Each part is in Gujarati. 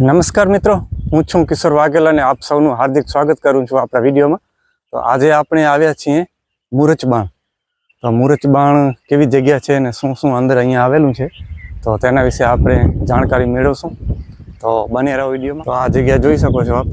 નમસ્કાર મિત્રો, હું છું કિશોર વાઘેલા અને આપ સૌનું હાર્દિક સ્વાગત કરું છું આપણા વિડીયોમાં. તો આજે આપણે આવ્યા છીએ મુરચબાણ તો મુરચબાણ કેવી જગ્યા છે અને શું શું અંદર અહીંયા આવેલું છે? તો તેના વિશે આપણે જાણકારી મેળવશું. તો બને રહો વિડીયોમાં. તો આ જગ્યા જોઈ શકો છો આપ.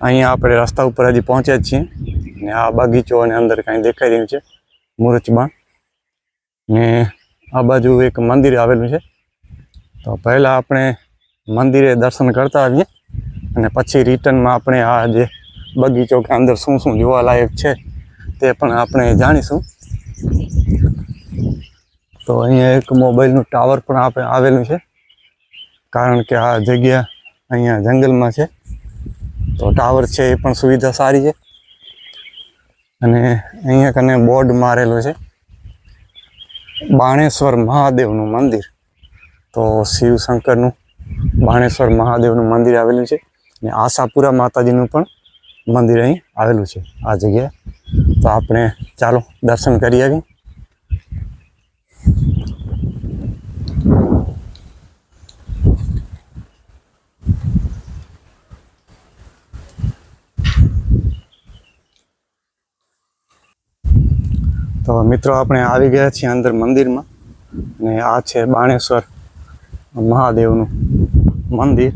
અહીંયા આપણે રસ્તા ઉપર હજી પહોંચ્યા જ છીએ. ને આ બગીચો અને અંદર કાંઈ દેખાઈ રહ્યું છે મુરચબાણ ને આ બાજુ એક મંદિર આવેલું છે. તો પહેલાં આપણે મંદિરે દર્શન કરતા આવીએ અને પછી રિટર્નમાં આપણે આ જે બગીચો કે અંદર શું શું જોવાલાયક છે તે પણ આપણે જાણીશું. તો અહીંયા એક મોબાઈલનું ટાવર પણ આપણે આવેલું છે. કારણ કે આ જગ્યા અહીંયા જંગલમાં છે. તો ટાવર છે એ પણ સુવિધા સારી છે. અને અહીંયા કને બોર્ડ મારેલો છે. બાણેશ્વર મહાદેવનું મંદિર. તો શિવશંકરનું બાણેશ્વર મહાદેવનું મંદિર આવેલું છે અને આશાપુરા માતાજીનું પણ મંદિર અહીં આવેલું છે આ જગ્યાએ. તો આપણે ચાલો દર્શન કરી આવીએ. તો મિત્રો આપણે આવી ગયા છીએ અંદર મંદિરમાં અને આ છે બાણેશ્વર મહાદેવનું મંદિર.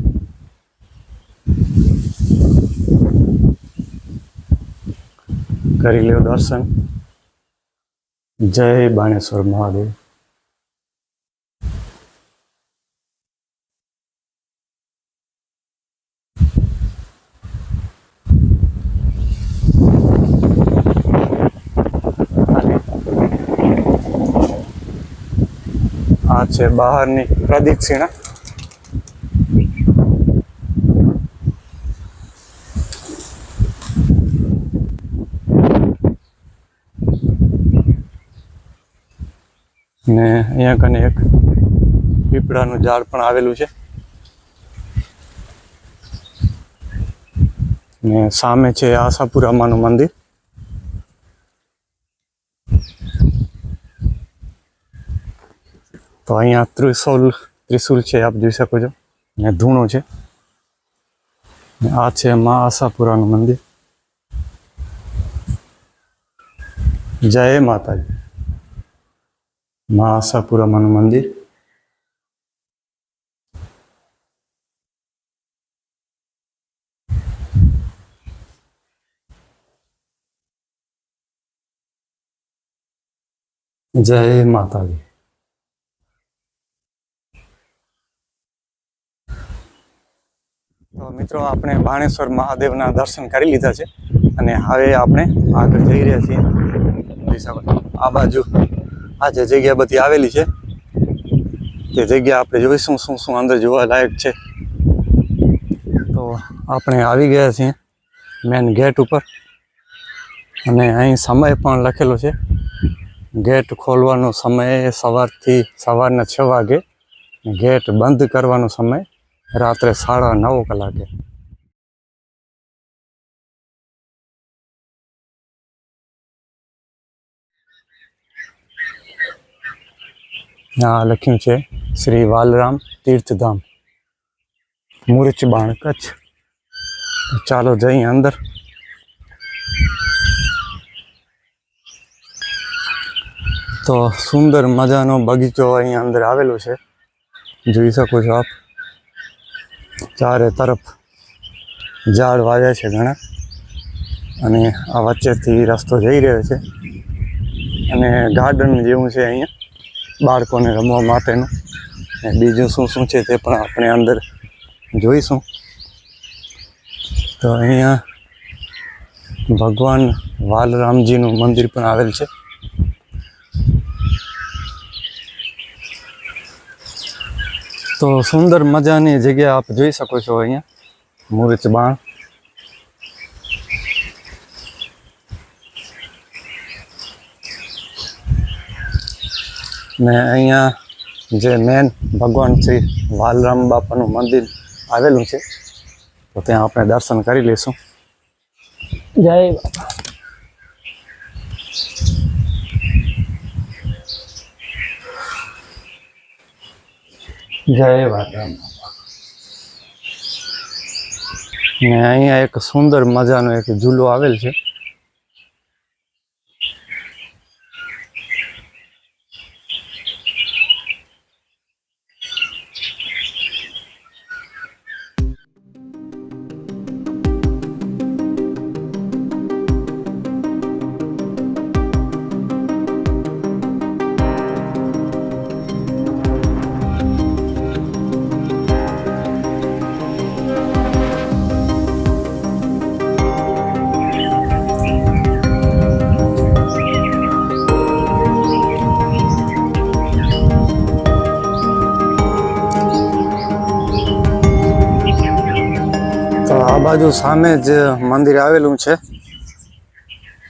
કરી લ્યો દર્શન. જય બાણેશ્વર મહાદેવ. આ છે બહારની પ્રદક્ષિણા ને અહીંયા કને એક પીપળાનું ઝાડ પણ આવેલું છે. ને સામે છે આશાપુરામાનું મંદિર. તો અહીંયા ત્રિશુલ ત્રિશુલ છે, આપ જોઈ શકો છો. ને ધૂણો છે. ને આ છે મા આશાપુરાનું મંદિર. જય માતાજી. મા આશાપુરામાનું મંદિર. જય માતાજી. તો મિત્રો, આપણે બાણેશ્વર મહાદેવના દર્શન કરી લીધા છે અને હવે આપણે આગળ જઈ રહ્યા છીએ આ બાજુ આ જે જગ્યા બધી આવેલી છે, તે જગ્યા આપણે જોઈશું, શું શું અંદર જોવા લાયક છે. તો આપણે આવી ગયા છીએ મેન ગેટ ઉપર અને અહીં સમય પણ લખેલો છે. ગેટ ખોલવાનો સમય સવારથી સવારના છ વાગે, ગેટ બંધ કરવાનો સમય રાત્રે સાડા નવ કલાકે આ લખ્યું છે શ્રી વાલરામ તીર્થધામ મુરચબાણ કચ્છ તો ચાલો જઈએ અંદર તો સુંદર મજાનો બગીચો અહીં અંદર આવેલો છે જોઈ શકો છો આપ ચારે તરફ ઝાડ વાવ્યા છે ઘણા. અને આ વચ્ચેથી રસ્તો જઈ રહ્યો છે. અને ગાર્ડન જેવું છે અહીંયા, બાળકોને રમવા માટેનું. ને બીજું શું શું છે તે પણ આપણે અંદર જોઈશું. તો અહીંયા ભગવાન વાલરામજીનું મંદિર પણ આવેલ છે. તો સુંદર મજાની જગ્યા આપ જોઈ શકો છો અહીંયા. મુરચ બાણ. ને અહીંયા જે મેન ભગવાન શ્રી વાલરામ બાપાનું મંદિર આવેલું છે, તો ત્યાં આપણે દર્શન કરી લઈશું. જય જય વાતરામ ને અહીંયા એક સુંદર મજાનો એક ઝૂલો આવેલ છે. બાજુ સામે જ મંદિર આવેલું છે,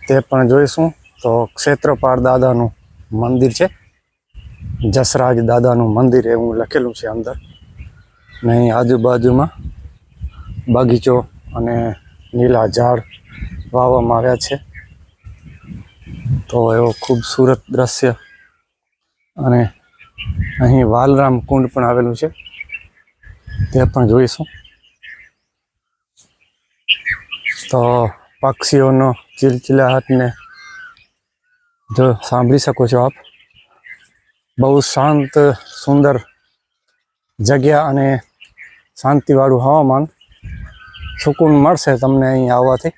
તે પણ જોઈશું. તો ક્ષેત્રપાળ દાદાનું મંદિર છે. જસરાજ દાદાનું મંદિર એવું લખેલું છે અંદર. ને અહીં આજુબાજુમાં બગીચો અને લીલા ઝાડ વાવવામાં આવ્યા છે. તો એવો ખૂબસૂરત દ્રશ્ય. અને અહીં વાલરામ કુંડ પણ આવેલું છે. તે પણ જોઈશું. તો પક્ષીઓનો ચિલચિલાહટને જો સાંભળી શકો છો આપ. બહુ શાંત, સુંદર જગ્યા અને શાંતિવાળું હવામાન સુકૂન મળશે તમને અહીં આવવાથી.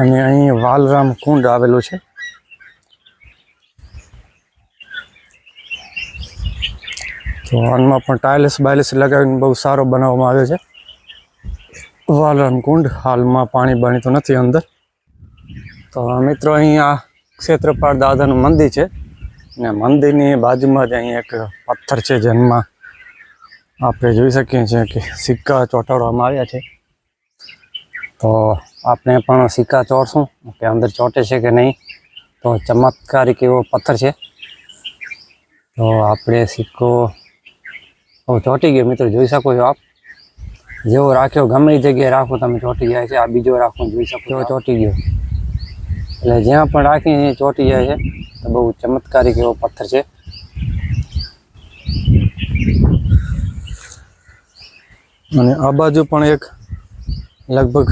અને અહીં વાલરામ કુંડ આવેલું છે. તો આનમાં પણ ટાઇલ્સ બાઇલ્સ લગાવીને બહુ સારો બનાવવામાં આવ્યો છે. વાલરામ કુંડ હાલમાં પાણી તો નથી અંદર. તો મિત્રો અહીં આ ક્ષેત્રપાળ દાદાનું મંદિર છે ને મંદિરની બાજુમાં જ અહીં એક પથ્થર છે જેમાં આપણે જોઈ શકીએ છીએ કે સિક્કા ચોંટાડવામાં આવ્યા છે. તો આપણે પણ સિક્કા ચોરશું કે અંદર ચોંટે છે કે નહીં. તો ચમત્કારિક એવો પથ્થર છે. તો આપણે સિક્કો ચોંટી ગયો મિત્રો, જોઈ શકો છો આપ? જેવો રાખ્યો ગમે જગ્યાએ રાખો તમે ચોંટી જાય છે. આ બીજો રાખો જોઈ શકો એવો ચોંટી ગયો. એટલે જ્યાં પણ રાખીને ચોંટી જાય છે. તો બહુ ચમત્કારિક એવો પથ્થર છે. અને આ બાજુ પણ એક લગભગ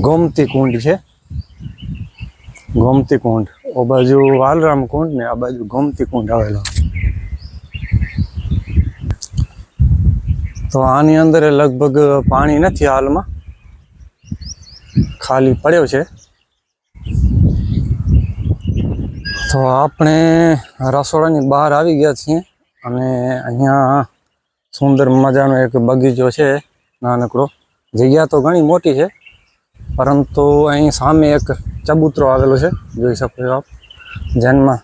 ગોમતી કુંડ છે. ગોમતી કુંડ. ઓ બાજુ વાલરામ કુંડ ને આ બાજુ ગોમતી કુંડ આવેલો. તો આની અંદર લગભગ પાણી નથી હાલમાં. ખાલી પડ્યો છે. તો આપણે રસોડાની બહાર આવી ગયા છીએ અને અહીંયા સુંદર મજાનો એક બગીચો છે નાનકડો. જગ્યા તો ઘણી મોટી છે, પરંતુ અહીં સામે એક ચબૂતરો આવેલો છે. જોઈ શકો છો આપ, જેનમાં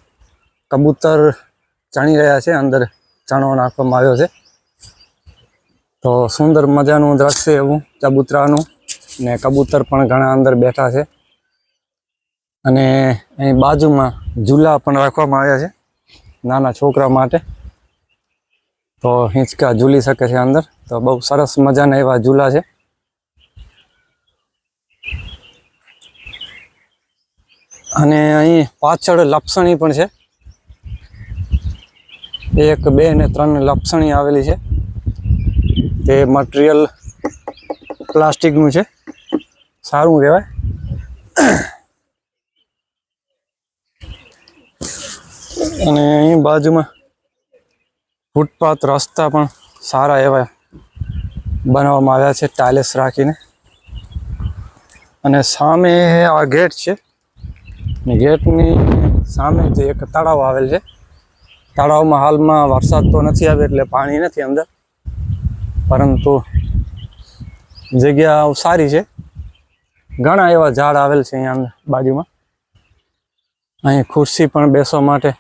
કબૂતર ચણી રહ્યા છે. અંદર ચણો નાખવામાં આવ્યો છે. તો સુંદર મજાનું દ્રશ્ય એવું, ચબૂતરાનું. ને કબૂતર પણ ઘણા અંદર બેઠા છે. અને અહીં બાજુમાં ઝૂલા પણ રાખવામાં આવ્યા છે, નાના છોકરા માટે. તો હિંચકા ઝૂલી શકે છે અંદર. તો બહુ સરસ મજાના એવા ઝૂલા છે. અને અહીં પાછળ લપસણી પણ છે. એક, બે ને ત્રણ લપસણી આવેલી છે. તે મટીરિયલ પ્લાસ્ટિકનું છે. સારું કહેવાય. અને અહીં બાજુમાં ફૂટપાથ રસ્તા પણ સારા એવા બનાવવામાં આવ્યા છે ટાઇલ્સ રાખીને. અને સામે આ ગેટ છે. ગેટની સામે જે એક તળાવ આવેલ છે. તળાવમાં હાલમાં વરસાદ તો નથી આવ્યો એટલે પાણી નથી અંદર. પરંતુ જગ્યા સારી છે. ઘણા એવા ઝાડ આવેલ છે અહીંયા બાજુમાં. અહીં ખુરશી પણ બેસવા માટે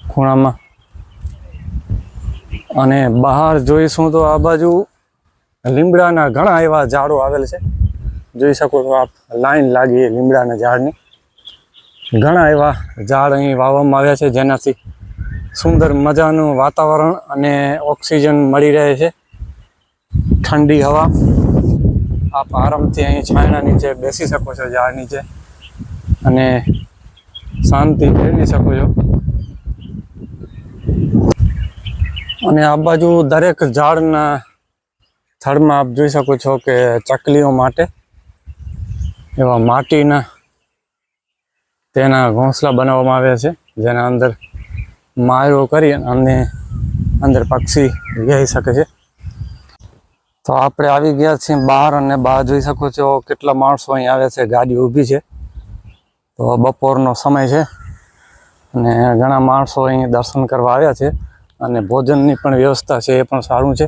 ખૂણામાં. અને બહાર જોઈશું તો આ બાજુ લીમડાના ઘણા એવા ઝાડો આવેલ છે. જોઈ શકો છો આપ, લાઈન લાગી લીમડાના ઝાડની. ઘણા એવા ઝાડ અહીં વાવવામાં આવ્યા છે જેનાથી સુંદર મજાનું વાતાવરણ અને ઓક્સિજન મળી રહે છે. ઠંડી હવા. આપ આરામથી અહીં છાયણા નીચે બેસી શકો છો, ઝાડ નીચે. અને શાંતિ મેળવી શકો છો. અને આ બાજુ દરેક ઝાડના થડમાં આપ જોઈ શકો છો કે ચકલીઓ માટે એવા માટીના તેના ઘોંસલા બનાવવામાં આવ્યા છે, જેના અંદર માયરો કરી અને અંદર પક્ષી રહી શકે છે. તો આપણે આવી ગયા છીએ બહાર અને બહાર જોઈ શકો છો કેટલા માણસો અહીં આવ્યા છે, ગાડી ઊભી છે. તો બપોરનો સમય છે અને ઘણા માણસો અહીં દર્શન કરવા આવ્યા છે અને ભોજનની પણ વ્યવસ્થા છે એ પણ સારું છે.